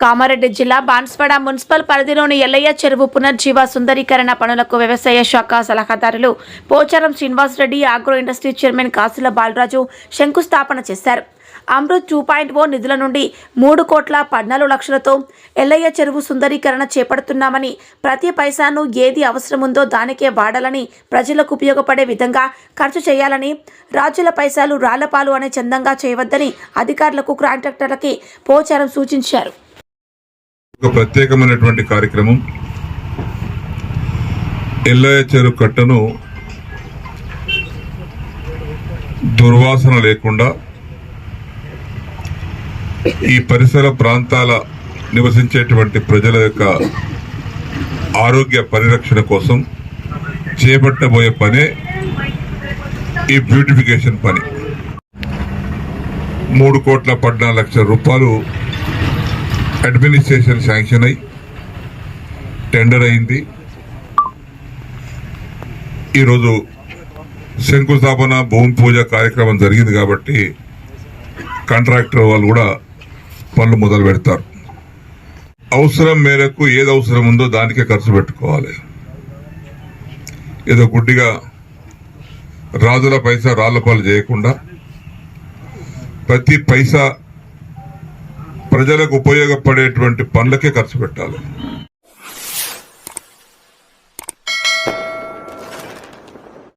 కామారెడ్డి జిల్లా బాన్స్వాడ మున్సిపల్ పరిధిలోని ఎల్లయ్య చెరువు పునర్జీవ సుందరీకరణ పనులకు వ్యవసాయ శాఖ సలహాదారులు Pocharam Srinivasa Reddy agro industry chairman Kasula Balaraju శంకుస్థాపన చేశారు. అమృత్ టూ పాయింట్ ఓ నిధుల నుండి మూడు కోట్ల పద్నాలుగు లక్షలతో ఎల్లయ్య చెరువు సుందరీకరణ చేపడుతున్నామని ప్రతి పైసాను ఏది అవసరముందో దానికే వాడాలని ప్రజలకు ఉపయోగపడే విధంగా ఖర్చు చేయాలని రాజుల పైసలు రాళ్ళపాలు అనే చందంగా చేయవద్దని అధికారులకు కాంట్రాక్టర్లకి పోచారం సూచించారు. ఒక ప్రత్యేకమైనటువంటి కార్యక్రమం. ఎల్లయ్య చెరు కట్టను దుర్వాసన లేకుండా ఈ పరిసర ప్రాంతాల నివసించేటువంటి ప్రజల యొక్క ఆరోగ్య పరిరక్షణ కోసం చేపట్టబోయే పనే ఈ బ్యూటిఫికేషన్ పని. మూడు కోట్ల పద్నాలుగు లక్షల రూపాయలు అడ్మినిస్ట్రేషన్ శాంక్షన్ అయి టెండర్ అయింది. ఈరోజు శంకుస్థాపన భూమి పూజ కార్యక్రమం జరిగింది కాబట్టి కాంట్రాక్టర్ వాళ్ళు కూడా పనులు మొదలు పెడతారు. అవసరం మేరకు ఏది అవసరం ఉందో దానికే ఖర్చు పెట్టుకోవాలి. ఏదో గుడ్డిగా రాజుల పైసా రాళ్ళ పాలు చేయకుండా ప్రతి పైసా ప్రజలకు ఉపయోగపడేటువంటి పనులకే ఖర్చు పెట్టాలి.